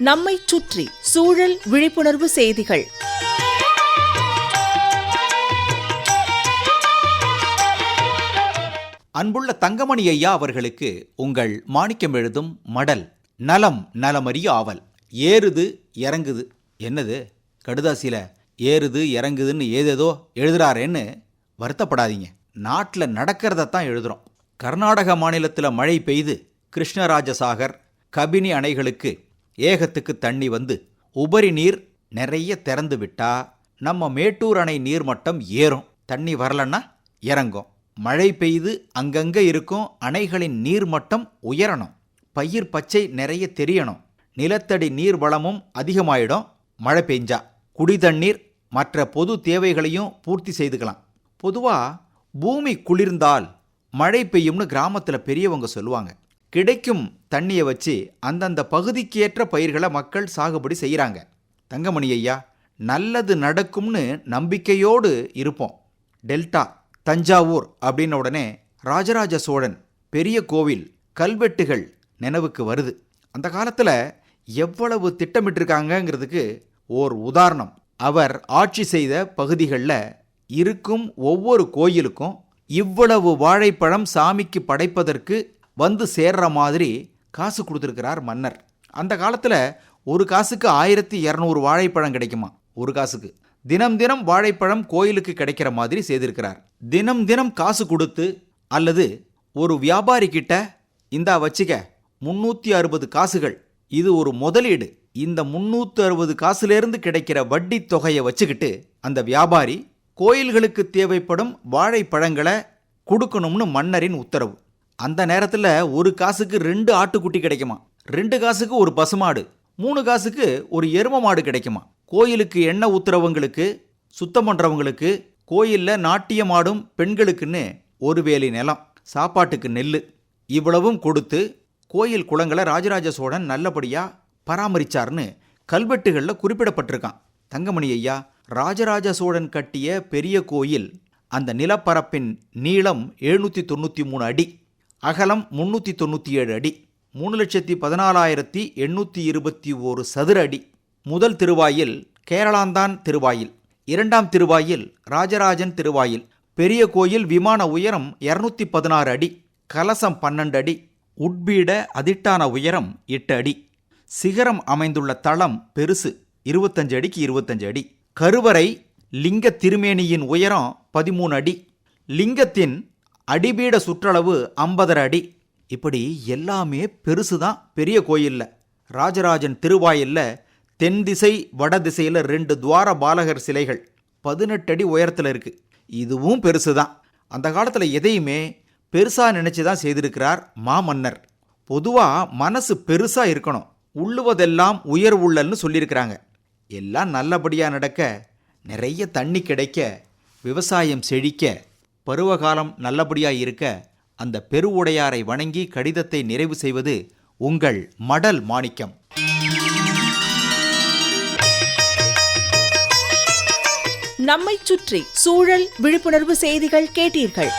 நம்மை சுற்றி சூழல் விழிப்புணர்வு செய்திகள். அன்புள்ள தங்கமணி ஐயா அவர்களுக்கு உங்கள் மாணிக்கம் எழுதும் மடல் நலம் நலமறிய ஆவல். ஏறுது இறங்குது. என்னது? கடுதாசியில ஏறுது இறங்குதுன்னு ஏதேதோ எழுதுறாரேன்னு வருத்தப்படாதீங்க. நாட்டில் நடக்கிறதத்தான் எழுதுகிறோம் கர்நாடக மாநிலத்தில் மழை பெய்து கிருஷ்ணராஜசாகர் கபினி அணைகளுக்கு ஏகத்துக்கு தண்ணி வந்து உபரி நீர் நிறைய திறந்து விட்டா நம்ம மேட்டூர் அணை நீர்மட்டம் ஏறும். தண்ணி வரலன்னா இறங்கும். மழை பெய்து அங்கங்கே இருக்கும் அணைகளின் நீர்மட்டம் உயரணும். பயிர் பச்சை நிறைய தெரியணும். நிலத்தடி நீர் வளமும் அதிகமாயிடும். மழை பெஞ்சா குடி தண்ணீர் மற்ற பொது தேவைகளையும் பூர்த்தி செய்துக்கலாம். பொதுவாக பூமி குளிர்ந்தால் மழை பெய்யும்னு கிராமத்தில் பெரியவங்க சொல்லுவாங்க. கிடைக்கும் தண்ணியை வச்சு அந்தந்த பகுதிக்கேற்ற பயிர்களை மக்கள் சாகுபடி செய்கிறாங்க. தங்கமணி ஐயா நல்லது நடக்கும்னு நம்பிக்கையோடு இருப்போம். டெல்டா தஞ்சாவூர் அப்படின்ன உடனே ராஜராஜ சோழன் பெரிய கோவில் கல்வெட்டுகள் நினைவுக்கு வருது. அந்த காலத்தில் எவ்வளவு திட்டமிட்டிருக்காங்கங்கிறதுக்கு ஓர் உதாரணம். அவர் ஆட்சி செய்த பகுதிகளில் இருக்கும் ஒவ்வொரு கோயிலுக்கும் இவ்வளவு வாழைப்பழம் சாமிக்கு படைப்பதற்கு வந்து சேர்ற மாதிரி காசு கொடுத்துருக்கிறார் மன்னர். அந்த காலத்தில் ஒரு காசுக்கு ஆயிரத்தி இரநூறு வாழைப்பழம் கிடைக்குமா? ஒரு காசுக்கு. தினம் தினம் வாழைப்பழம் கோயிலுக்கு கிடைக்கிற மாதிரி செய்திருக்கிறார். தினம் தினம் காசு கொடுத்து அல்லது ஒரு வியாபாரி கிட்ட இந்தா வச்சுக்க முன்னூற்றி அறுபது காசுகள். இது ஒரு முதலீடு. இந்த முன்னூற்றி அறுபது காசுலேருந்து கிடைக்கிற வட்டி தொகையை வச்சுக்கிட்டு அந்த வியாபாரி கோயில்களுக்கு தேவைப்படும் வாழைப்பழங்களை கொடுக்கணும்னு மன்னரின் உத்தரவு. அந்த நேரத்தில் ஒரு காசுக்கு ரெண்டு ஆட்டுக்குட்டி கிடைக்குமா? ரெண்டு காசுக்கு ஒரு பசுமாடு மூணு காசுக்கு ஒரு எரும மாடு கிடைக்குமா? கோயிலுக்கு எண்ணெய் ஊத்துறவங்களுக்கு சுத்தம் பண்ணுறவங்களுக்கு கோயிலில் நாட்டியமாடும் பெண்களுக்குன்னு ஒரு வேலி நிலம் சாப்பாட்டுக்கு நெல் இவ்வளவும் கொடுத்து கோயில் குளங்களை ராஜராஜ சோழன் நல்லபடியாக பராமரித்தார்னு கல்வெட்டுகளில் குறிப்பிடப்பட்டிருக்கான். தங்கமணி ஐயா ராஜராஜ சோழன் கட்டிய பெரிய கோயில் அந்த நிலப்பரப்பின் நீளம் எழுநூற்றி தொண்ணூற்றி மூணு அடி. அகலம் முன்னூற்றி தொண்ணூற்றி ஏழு அடி மூணு லட்சத்தி பதினாலாயிரத்தி எண்ணூற்றி இருபத்தி ஓரு சதுர அடி. முதல் திருவாயில் கேரளாந்தான் திருவாயில். இரண்டாம் திருவாயில் ராஜராஜன் திருவாயில். பெரிய கோயில் விமான உயரம் இரநூத்தி பதினாறு அடி கலசம் பன்னெண்டு அடி உட்பீட அதிட்டான உயரம் எட்டு அடி. சிகரம் அமைந்துள்ள தளம் பெருசு இருபத்தஞ்சு அடிக்கு இருபத்தஞ்சு அடி. கருவறை லிங்க திருமேனியின் உயரம் பதிமூணு அடி. லிங்கத்தின் அடிபீட சுற்றளவு ஐம்பதரை அடி. இப்படி எல்லாமே பெருசு தான் பெரிய கோயிலில். ராஜராஜன் திருவாயில்ல தென் திசை வட திசையில் ரெண்டு துவார பாலகர் சிலைகள். பதினெட்டு அடி உயரத்தில் இருக்கு. இதுவும் பெருசு தான் அந்த காலத்தில் எதையுமே பெருசாக நினச்சி தான் செய்திருக்கிறார் மாமன்னர். பொதுவாக மனசு பெருசாக இருக்கணும். உள்ளுவதெல்லாம் உயர் உள்ளல்னு சொல்லியிருக்கிறாங்க. எல்லாம் நல்லபடியாக நடக்க நிறைய தண்ணி கிடைக்க விவசாயம் செழிக்க பருவகாலம் நல்லபடியாக இருக்க அந்த பெருவுடையாரை வணங்கி கடிதத்தை நிறைவு செய்வது உங்கள் மடல் மாணிக்கம். நம்மை சுற்றி சூழல் விழிப்புணர்வு செய்திகள் கேட்டீர்கள்.